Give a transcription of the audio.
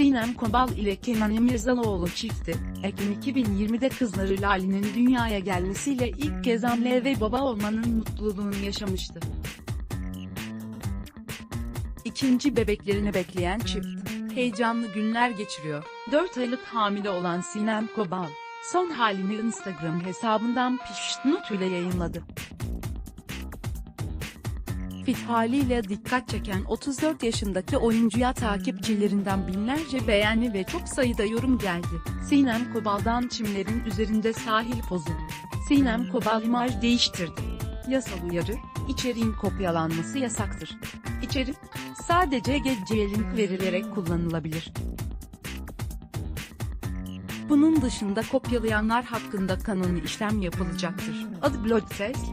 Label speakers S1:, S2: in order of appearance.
S1: Sinem Kobal ile Kenan İmirzalıoğlu çifti, Ekim 2020'de kızları Lale'nin dünyaya gelmesiyle ilk kez anne ve baba olmanın mutluluğunu yaşamıştı. İkinci bebeklerini bekleyen çift, heyecanlı günler geçiriyor. 4 aylık hamile olan Sinem Kobal, son halini Instagram hesabından pişnut ile yayınladı. Fit haliyle dikkat çeken 34 yaşındaki oyuncuya takipçilerinden binlerce beğeni ve çok sayıda yorum geldi. Sinem Kobal'dan çimlerin üzerinde sahil pozu. Sinem Kobal imaj değiştirdi. Yasal uyarı, içeriğin kopyalanması yasaktır. İçerik, sadece geceye link verilerek kullanılabilir. Bunun dışında kopyalayanlar hakkında kanuni işlem yapılacaktır. Adı Bloodtest,